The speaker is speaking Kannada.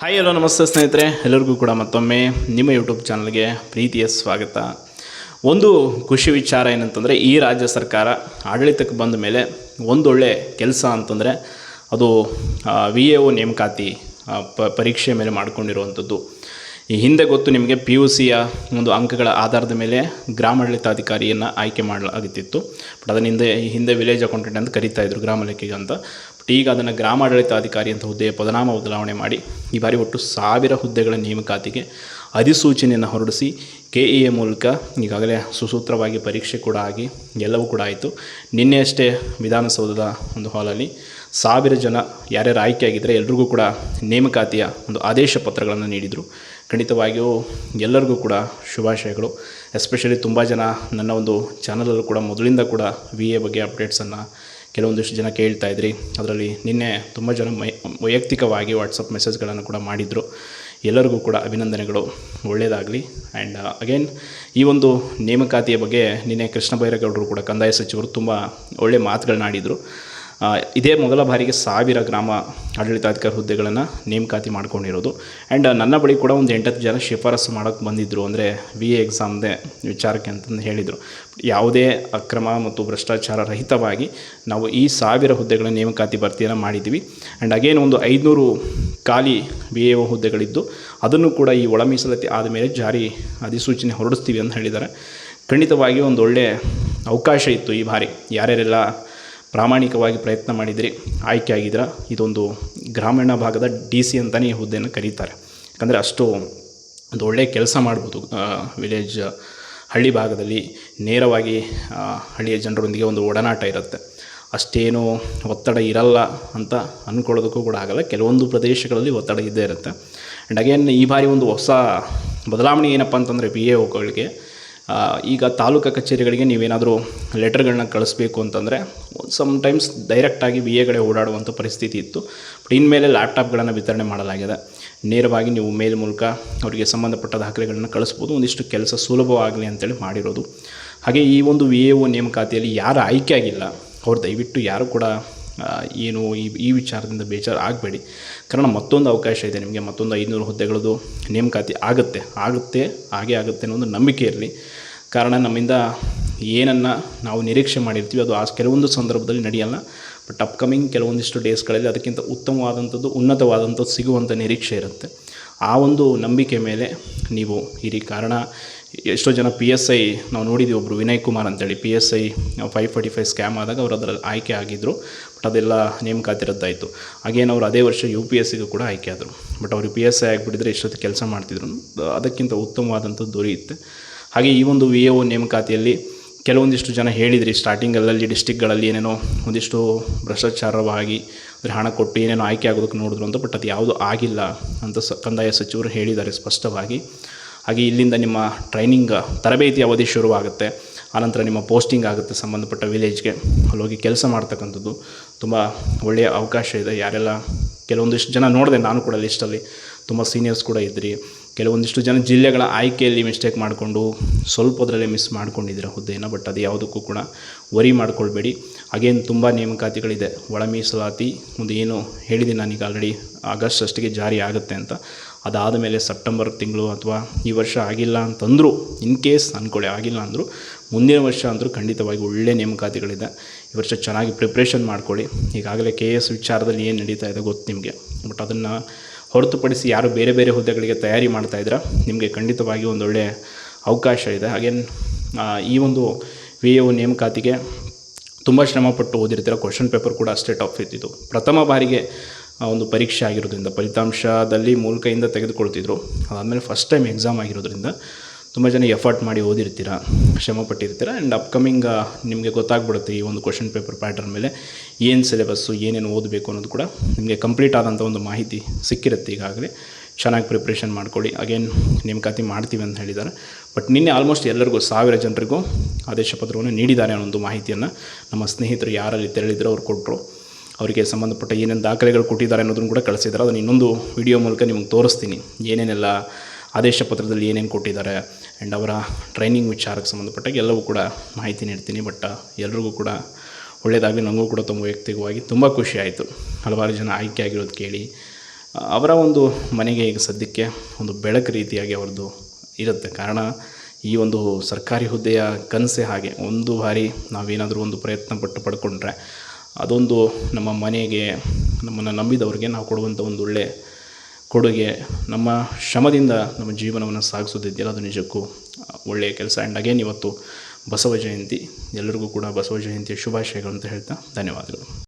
ಹಾಯ್ ಹಲೋ ನಮಸ್ತೆ ಸ್ನೇಹಿತರೆ. ಎಲ್ಲರಿಗೂ ಕೂಡ ಮತ್ತೊಮ್ಮೆ ನಿಮ್ಮ ಯೂಟ್ಯೂಬ್ ಚಾನಲ್ಗೆ ಪ್ರೀತಿಯ ಸ್ವಾಗತ. ಒಂದು ಖುಷಿ ವಿಚಾರ ಏನಂತಂದರೆ, ಈ ರಾಜ್ಯ ಸರ್ಕಾರ ಆಡಳಿತಕ್ಕೆ ಬಂದ ಮೇಲೆ ಒಂದೊಳ್ಳೆ ಕೆಲಸ ಅಂತಂದರೆ, ಅದು ವಿ ಎ ಒ ನೇಮಕಾತಿ ಪ, ಪರೀಕ್ಷೆ ಮೇಲೆ ಮಾಡಿಕೊಂಡಿರುವಂಥದ್ದು. ಈ ಹಿಂದೆ ಗೊತ್ತು ನಿಮಗೆ ಪಿ ಯು ಸಿಯ ಒಂದು ಅಂಕಗಳ ಆಧಾರದ ಮೇಲೆ ಗ್ರಾಮಾಡಳಿತಾಧಿಕಾರಿಯನ್ನು ಆಯ್ಕೆ ಮಾಡಲಾಗುತ್ತಿತ್ತು. ಬಟ್ ಅದನ್ನ ಹಿಂದೆ ಈ ಹಿಂದೆ ವಿಲೇಜ್ ಅಕೌಂಟೆಂಟ್ ಅಂತ ಕರಿತಾ ಇದ್ರು ಗ್ರಾಮ ಲೆಕ್ಕಿಗೆ ಅಂತ. ಈಗ ಅದನ್ನು ಗ್ರಾಮಾಡಳಿತಾಧಿಕಾರಿ ಅಂತ ಹುದ್ದೆಯ ಪದನಾಮ ಬದಲಾವಣೆ ಮಾಡಿ ಈ ಬಾರಿ ಒಟ್ಟು ಸಾವಿರ ಹುದ್ದೆಗಳ ನೇಮಕಾತಿಗೆ ಅಧಿಸೂಚನೆಯನ್ನು ಹೊರಡಿಸಿ ಕೆ ಇ ಎ ಮೂಲಕ ಈಗಾಗಲೇ ಸುಸೂತ್ರವಾಗಿ ಪರೀಕ್ಷೆ ಕೂಡ ಆಗಿ ಎಲ್ಲವೂ ಕೂಡ ಆಯಿತು. ನಿನ್ನೆಯಷ್ಟೇ ವಿಧಾನಸೌಧದ ಒಂದು ಹಾಲಲ್ಲಿ ಸಾವಿರ ಜನ ಯಾರ್ಯಾರು ಆಯ್ಕೆಯಾಗಿದ್ದರೆ ಎಲ್ರಿಗೂ ಕೂಡ ನೇಮಕಾತಿಯ ಒಂದು ಆದೇಶ ಪತ್ರಗಳನ್ನು ನೀಡಿದರು. ಖಂಡಿತವಾಗಿಯೂ ಎಲ್ಲರಿಗೂ ಕೂಡ ಶುಭಾಶಯಗಳು. ಎಸ್ಪೆಷಲಿ ತುಂಬ ಜನ ನನ್ನ ಒಂದು ಚಾನಲಲ್ಲೂ ಕೂಡ ಮೊದಲಿಂದ ಕೂಡ ವಿ ಎ ಬಗ್ಗೆ ಅಪ್ಡೇಟ್ಸನ್ನು ಕೆಲವೊಂದಿಷ್ಟು ಜನ ಕೇಳ್ತಾ ಇದ್ರಿ. ಅದರಲ್ಲಿ ನಿನ್ನೆ ತುಂಬ ಜನ ಮೈ ವೈಯಕ್ತಿಕವಾಗಿ ವಾಟ್ಸಪ್ ಮೆಸೇಜ್ಗಳನ್ನು ಕೂಡ ಮಾಡಿದರು. ಎಲ್ಲರಿಗೂ ಕೂಡ ಅಭಿನಂದನೆಗಳು. ಒಳ್ಳೆಯದಾಗಲಿ ಆ್ಯಂಡ್ ಅಗೇನ್ ಈ ಒಂದು ನೇಮಕಾತಿಯ ಬಗ್ಗೆ ನಿನ್ನೆ ಕೃಷ್ಣ ಬೈರೇಗೌಡರು ಕೂಡ ಕಂದಾಯ ಸಚಿವರು ತುಂಬ ಒಳ್ಳೆಯ ಮಾತುಗಳನ್ನ ಆಡಿದರು ಆ, ಇದೇ ಮೊದಲ ಬಾರಿಗೆ ಸಾವಿರ ಗ್ರಾಮ ಆಡಳಿತಾಧಿಕಾರಿ ಹುದ್ದೆಗಳನ್ನು ನೇಮಕಾತಿ ಮಾಡ್ಕೊಂಡಿರೋದು. ಆ್ಯಂಡ್ ನನ್ನ ಬಳಿ ಕೂಡ ಒಂದು ಎಂಟತ್ತು ಜನ ಶಿಫಾರಸು ಮಾಡೋಕ್ಕೆ ಬಂದಿದ್ದರು ಅಂದರೆ ವಿ ಎ ಎಕ್ಸಾಮ್ದೇ ವಿಚಾರಕ್ಕೆ ಅಂತಂದು ಹೇಳಿದರು. ಯಾವುದೇ ಅಕ್ರಮ ಮತ್ತು ಭ್ರಷ್ಟಾಚಾರ ರಹಿತವಾಗಿ ನಾವು ಈ ಸಾವಿರ ಹುದ್ದೆಗಳ ನೇಮಕಾತಿ ಭರ್ತಿಯನ್ನು ಮಾಡಿದ್ವಿ. ಆ್ಯಂಡ್ ಅಗೇನ್ ಒಂದು ಐದುನೂರು ಖಾಲಿ ವಿ ಎ ಒ ಹುದ್ದೆಗಳಿದ್ದು, ಅದನ್ನು ಕೂಡ ಈ ಒಳ ಮೀಸಲಾತಿ ಆದಮೇಲೆ ಜಾರಿ ಅಧಿಸೂಚನೆ ಹೊರಡಿಸ್ತೀವಿ ಅಂತ ಹೇಳಿದ್ದಾರೆ. ಖಂಡಿತವಾಗಿ ಒಂದು ಒಳ್ಳೆಯ ಅವಕಾಶ ಇತ್ತು ಈ ಬಾರಿ. ಯಾರ್ಯಾರೆಲ್ಲ ಪ್ರಾಮಾಣಿಕವಾಗಿ ಪ್ರಯತ್ನ ಮಾಡಿದಿರಿ ಆಯ್ಕೆ ಆಗಿದ್ರೆ ಇದೊಂದು ಗ್ರಾಮೀಣ ಭಾಗದ ಡಿ ಸಿ ಅಂತಲೇ ಹುದ್ದೆಯನ್ನು ಕರೀತಾರೆ. ಯಾಕಂದರೆ ಅಷ್ಟು ಒಂದು ಒಳ್ಳೆಯ ಕೆಲಸ ಮಾಡ್ಬೋದು ವಿಲೇಜ್ ಹಳ್ಳಿ ಭಾಗದಲ್ಲಿ ನೇರವಾಗಿ ಹಳ್ಳಿಯ ಜನರೊಂದಿಗೆ ಒಂದು ಒಡನಾಟ ಇರುತ್ತೆ. ಅಷ್ಟೇನು ಒತ್ತಡ ಇರಲ್ಲ ಅಂತ ಅಂದ್ಕೊಳ್ಳೋದಕ್ಕೂ ಕೂಡ ಆಗಲ್ಲ. ಕೆಲವೊಂದು ಪ್ರದೇಶಗಳಲ್ಲಿ ಒತ್ತಡ ಇದ್ದೇ ಇರುತ್ತೆ. ಆ್ಯಂಡ್ ಅಗೇನ್ ಈ ಬಾರಿ ಒಂದು ಹೊಸ ಬದಲಾವಣೆ ಏನಪ್ಪ ಅಂತಂದರೆ ಬಿ ಎ ಒಗಳಿಗೆ ಆ, ಈಗ ತಾಲೂಕು ಕಚೇರಿಗಳಿಗೆ ನೀವೇನಾದರೂ ಲೆಟರ್ಗಳನ್ನ ಕಳಿಸ್ಬೇಕು ಅಂತಂದರೆ ಸಮ್ಟೈಮ್ಸ್ ಡೈರೆಕ್ಟಾಗಿ ವಿ ಎಗಡೆ ಓಡಾಡುವಂಥ ಪರಿಸ್ಥಿತಿ ಇತ್ತು. ಬಟ್ ಇನ್ಮೇಲೆ ಲ್ಯಾಪ್ಟಾಪ್ಗಳನ್ನು ವಿತರಣೆ ಮಾಡಲಾಗಿದೆ. ನೇರವಾಗಿ ನೀವು ಮೇಲ್ ಮೂಲಕ ಅವರಿಗೆ ಸಂಬಂಧಪಟ್ಟ ದಾಖಲೆಗಳನ್ನು ಕಳಿಸ್ಬೋದು. ಒಂದಿಷ್ಟು ಕೆಲಸ ಸುಲಭವಾಗಲಿ ಅಂತೇಳಿ ಮಾಡಿರೋದು. ಹಾಗೆ ಈ ಒಂದು ವಿ ಎ ಒ ನೇಮಕಾತಿಯಲ್ಲಿ ಯಾರು ಆಯ್ಕೆ ಆಗಿಲ್ಲ, ಅವ್ರು ದಯವಿಟ್ಟು ಯಾರು ಕೂಡ ಏನು ಈ ಈ ವಿಚಾರದಿಂದ ಬೇಜಾರು ಆಗಬೇಡಿ. ಕಾರಣ ಮತ್ತೊಂದು ಅವಕಾಶ ಇದೆ ನಿಮಗೆ, ಮತ್ತೊಂದು ಐದುನೂರು ಹುದ್ದೆಗಳದ್ದು ನೇಮಕಾತಿ ಆಗುತ್ತೆ. ಆಗುತ್ತೆ, ಹಾಗೆ ಆಗುತ್ತೆ ಅನ್ನೋ ಒಂದು ನಂಬಿಕೆ ಇರಲಿ ಕಾರಣ ನಮ್ಮಿಂದ ಏನನ್ನು ನಾವು ನಿರೀಕ್ಷೆ ಮಾಡಿರ್ತೀವಿ, ಅದು ಆ ಕೆಲವೊಂದು ಸಂದರ್ಭದಲ್ಲಿ ನಡೆಯಲ್ಲ. ಬಟ್ ಅಪ್ಕಮಿಂಗ್ ಕೆಲವೊಂದಿಷ್ಟು ಡೇಸ್ಗಳಲ್ಲಿ ಅದಕ್ಕಿಂತ ಉತ್ತಮವಾದಂಥದ್ದು, ಉನ್ನತವಾದಂಥದ್ದು ಸಿಗುವಂಥ ನಿರೀಕ್ಷೆ ಇರುತ್ತೆ. ಆ ಒಂದು ನಂಬಿಕೆ ಮೇಲೆ ನೀವು ಇರಿ. ಕಾರಣ ಎಷ್ಟೋ ಜನ ಪಿ ಎಸ್ ಐ ನಾವು ನೋಡಿದ್ದೀವಿ ಒಬ್ಬರು ವಿನಯ್ ಕುಮಾರ್ ಅಂತೇಳಿ. P S I five forty five scam ಆದಾಗ ಅವರು ಅದರಲ್ಲಿ ಆಯ್ಕೆ ಆಗಿದ್ದರು ಬಟ್ ಅದೆಲ್ಲ ನೇಮಕಾತಿ ರದ್ದಾಯಿತು ಹಾಗೇನು ಅವರು ಅದೇ ವರ್ಷ ಯು ಪಿ ಎಸ್ ಸಿಗೂ ಕೂಡ ಆಯ್ಕೆ ಆದರು. ಬಟ್ ಅವರು ಪಿ ಎಸ್ ಐ ಆಗಿಬಿಟ್ಟಿದ್ರೆ ಇಷ್ಟೊತ್ತು ಕೆಲಸ ಮಾಡ್ತಿದ್ರು. ಅದಕ್ಕಿಂತ ಉತ್ತಮವಾದಂಥದ್ದು ದೊರೆಯುತ್ತೆ ಹಾಗೆ ಈ ಒಂದು ವಿ ಎ ಒ ನೇಮಕಾತಿಯಲ್ಲಿ ಕೆಲವೊಂದಿಷ್ಟು ಜನ ಹೇಳಿದ್ರಿ ಸ್ಟಾರ್ಟಿಂಗಲ್ಲಲ್ಲಿ ಡಿಸ್ಟಿಕ್ಗಳಲ್ಲಿ ಏನೇನೋ ಒಂದಿಷ್ಟು ಭ್ರಷ್ಟಾಚಾರವಾಗಿ, ಅಂದರೆ ಹಣ ಕೊಟ್ಟು ಏನೇನೋ ಆಯ್ಕೆ ಆಗೋದಕ್ಕೆ ನೋಡಿದ್ರು ಅಂತ ಬಟ್ ಅದು ಯಾವುದು ಆಗಿಲ್ಲ ಅಂತ ಸ ಕಂದಾಯ ಸಚಿವರು ಹೇಳಿದ್ದಾರೆ ಸ್ಪಷ್ಟವಾಗಿ. ಹಾಗೆ ಇಲ್ಲಿಂದ ನಿಮ್ಮ ಟ್ರೈನಿಂಗ್ ತರಬೇತಿ ಅವಧಿ ಶುರುವಾಗುತ್ತೆ. ಆನಂತರ ನಿಮ್ಮ ಪೋಸ್ಟಿಂಗ್ ಆಗುತ್ತೆ ಸಂಬಂಧಪಟ್ಟ ವಿಲೇಜ್ಗೆ ಅಲ್ಲಿ ಹೋಗಿ ಕೆಲಸ ಮಾಡ್ತಕ್ಕಂಥದ್ದು ತುಂಬ ಒಳ್ಳೆಯ ಅವಕಾಶ ಇದೆ. ಯಾರೆಲ್ಲ ಕೆಲವೊಂದಿಷ್ಟು ಜನ ನೋಡಿದೆ ನಾನು ಕೂಡ ಲಿಸ್ಟಲ್ಲಿ ತುಂಬ ಸೀನಿಯರ್ಸ್ ಕೂಡ ಇದ್ರಿ. ಕೆಲವೊಂದಿಷ್ಟು ಜನ ಜಿಲ್ಲೆಗಳ ಆಯ್ಕೆಯಲ್ಲಿ ಮಿಸ್ಟೇಕ್ ಮಾಡಿಕೊಂಡು ಸ್ವಲ್ಪದರಲ್ಲೇ ಮಿಸ್ ಮಾಡ್ಕೊಂಡಿದ್ದೀರ ಹುದ್ದೆನ ಬಟ್ ಅದು ಯಾವುದಕ್ಕೂ ಕೂಡ ವರಿ ಮಾಡ್ಕೊಳ್ಬೇಡಿ. ಅಗೇನ್ ತುಂಬ ನೇಮಕಾತಿಗಳಿದೆ. ಒಳ ಮೀಸಲಾತಿ ಒಂದು ಏನು ಹೇಳಿದೆ ನಾನೀಗ ಆಲ್ರೆಡಿ ಆಗಸ್ಟ್ ಅಷ್ಟಿಗೆ ಜಾರಿ ಆಗುತ್ತೆ ಅಂತ. ಅದಾದ ಮೇಲೆ ಸೆಪ್ಟೆಂಬರ್ ತಿಂಗಳು ಅಥವಾ ಈ ವರ್ಷ ಆಗಿಲ್ಲ ಅಂತಂದರೂ ಇನ್ ಕೇಸ್ ಅಂದ್ಕೊಳ್ಳಿ ಆಗಿಲ್ಲ ಅಂದರೂ, ಮುಂದಿನ ವರ್ಷ ಅಂದರೂ ಖಂಡಿತವಾಗಿ ಒಳ್ಳೆ ನೇಮಕಾತಿಗಳಿದೆ. ಈ ವರ್ಷ ಚೆನ್ನಾಗಿ ಪ್ರಿಪ್ರೇಷನ್ ಮಾಡ್ಕೊಳ್ಳಿ. ಈಗಾಗಲೇ ಕೆ ಎಸ್ ವಿಚಾರದಲ್ಲಿ ಏನು ನಡೀತಾ ಇದೆ ಗೊತ್ತು ನಿಮಗೆ. ಬಟ್ ಅದನ್ನು ಹೊರತುಪಡಿಸಿ ಯಾರು ಬೇರೆ ಬೇರೆ ಹುದ್ದೆಗಳಿಗೆ ತಯಾರಿ ಮಾಡ್ತಾ ಇದ್ದೀರಾ, ನಿಮಗೆ ಖಂಡಿತವಾಗಿ ಒಂದು ಒಳ್ಳೆಯ ಅವಕಾಶ ಇದೆ. ಹಾಗೇನು ಈ ಒಂದು ವಿ ಎ ನೇಮಕಾತಿಗೆ ತುಂಬ ಶ್ರಮಪಟ್ಟು ಓದಿರ್ತೀರ? ಕ್ವಶನ್ ಪೇಪರ್ ಕೂಡ ಅಷ್ಟೇ ಟಫ್ ಇದ್ದಿದ್ದು ಪ್ರಥಮ ಬಾರಿಗೆ ಒಂದು ಪರೀಕ್ಷೆ ಆಗಿರೋದ್ರಿಂದ, ಫಲಿತಾಂಶದಲ್ಲಿ ಮೂಲಕೆಯಿಂದ ತೆಗೆದುಕೊಳ್ತಿದ್ರು. ಅದಾದಮೇಲೆ ಫಸ್ಟ್ ಟೈಮ್ ಎಕ್ಸಾಮ್ ಆಗಿರೋದ್ರಿಂದ ತುಂಬ ಜನ ಎಫರ್ಟ್ ಮಾಡಿ ಓದಿರ್ತೀರ, ಶ್ರಮ ಪಟ್ಟಿರ್ತೀರ ಆ್ಯಂಡ್ ಅಪ್ಕಮಿಂಗ್ ನಿಮಗೆ ಗೊತ್ತಾಗ್ಬಿಡುತ್ತೆ ಈ ಒಂದು ಕ್ವಶನ್ ಪೇಪರ್ ಪ್ಯಾಟರ್ನ್ ಮೇಲೆ ಏನು ಸಿಲೆಬಸ್ಸು ಏನೇನು ಓದಬೇಕು ಅನ್ನೋದು ಕೂಡ ನಿಮಗೆ ಕಂಪ್ಲೀಟ್ ಆದಂಥ ಒಂದು ಮಾಹಿತಿ ಸಿಕ್ಕಿರುತ್ತೆ ಈಗಾಗಲೇ. ಚೆನ್ನಾಗಿ ಪ್ರಿಪ್ರೇಷನ್ ಮಾಡ್ಕೊಳ್ಳಿ. ಅಗೇನ್ ನೇಮಕಾತಿ ಮಾಡ್ತೀವಿ ಅಂತ ಹೇಳಿದ್ದಾರೆ. ಬಟ್ ನಿನ್ನೆ ಆಲ್ಮೋಸ್ಟ್ ಎಲ್ಲರಿಗೂ, ಸಾವಿರ ಜನರಿಗೂ ಆದೇಶ ಪತ್ರವನ್ನು ನೀಡಿದ್ದಾರೆ ಅನ್ನೋ ಒಂದು ಮಾಹಿತಿಯನ್ನು ನಮ್ಮ ಸ್ನೇಹಿತರು ಯಾರಲ್ಲಿ ತೆರಳಿದ್ರು ಅವ್ರು ಕೊಟ್ಟರು ಅವರಿಗೆ ಸಂಬಂಧಪಟ್ಟ ಏನೇನು ದಾಖಲೆಗಳು ಕೊಟ್ಟಿದ್ದಾರೆ ಅನ್ನೋದನ್ನು ಕೂಡ ಕಳಿಸಿದ್ದಾರೆ. ಅದನ್ನು ಇನ್ನೊಂದು ವಿಡಿಯೋ ಮೂಲಕ ನಿಮಗೆ ತೋರಿಸ್ತೀನಿ. ಏನೇನೆಲ್ಲ ಆದೇಶ ಪತ್ರದಲ್ಲಿ ಏನೇನು ಕೊಟ್ಟಿದ್ದಾರೆ ಆ್ಯಂಡ್ ಅವರ ಟ್ರೈನಿಂಗ್ ವಿಚಾರಕ್ಕೆ ಸಂಬಂಧಪಟ್ಟಾಗ ಎಲ್ಲವೂ ಕೂಡ ಮಾಹಿತಿ ನೀಡ್ತೀನಿ. ಬಟ್ ಎಲ್ರಿಗೂ ಕೂಡ ಒಳ್ಳೆಯದಾಗಲಿ ನನಗೂ ಕೂಡ ತುಂಬ ವೈಯಕ್ತಿಕವಾಗಿ ತುಂಬ ಖುಷಿ ಆಯಿತು. ಹಲವಾರು ಜನ ಆಯ್ಕೆ ಆಗಿರೋದು ಕೇಳಿ ಅವರ ಒಂದು ಮನೆಗೆ ಈಗ ಸದ್ಯಕ್ಕೆ ಒಂದು ಬೆಳಕು ರೀತಿಯಾಗಿ ಅವ್ರದ್ದು ಇರುತ್ತೆ. ಕಾರಣ, ಈ ಒಂದು ಸರ್ಕಾರಿ ಹುದ್ದೆಯ ಕನಸೆ ಹಾಗೆ ಒಂದು ಬಾರಿ ನಾವೇನಾದರೂ ಒಂದು ಪ್ರಯತ್ನ ಪಟ್ಟು ಪಡ್ಕೊಂಡ್ರೆ ಅದೊಂದು ನಮ್ಮ ಮನೆಗೆ, ನಮ್ಮನ್ನು ನಂಬಿದವ್ರಿಗೆ ನಾವು ಕೊಡುವಂಥ ಒಂದು ಒಳ್ಳೆಯ ಕೊಡುಗೆ. ನಮ್ಮ ಶ್ರಮದಿಂದ ನಮ್ಮ ಜೀವನವನ್ನು ಸಾಗಿಸೋದಿದೆಯಲ್ಲ ಅದು ನಿಜಕ್ಕೂ ಒಳ್ಳೆಯ ಕೆಲಸ. ಆ್ಯಂಡ್ ಅಗೇನ್ ಇವತ್ತು ಬಸವ ಜಯಂತಿ. ಎಲ್ಲರಿಗೂ ಕೂಡ ಬಸವ ಜಯಂತಿಯ ಶುಭಾಶಯಗಳು ಅಂತ ಹೇಳ್ತಾ ಧನ್ಯವಾದಗಳು.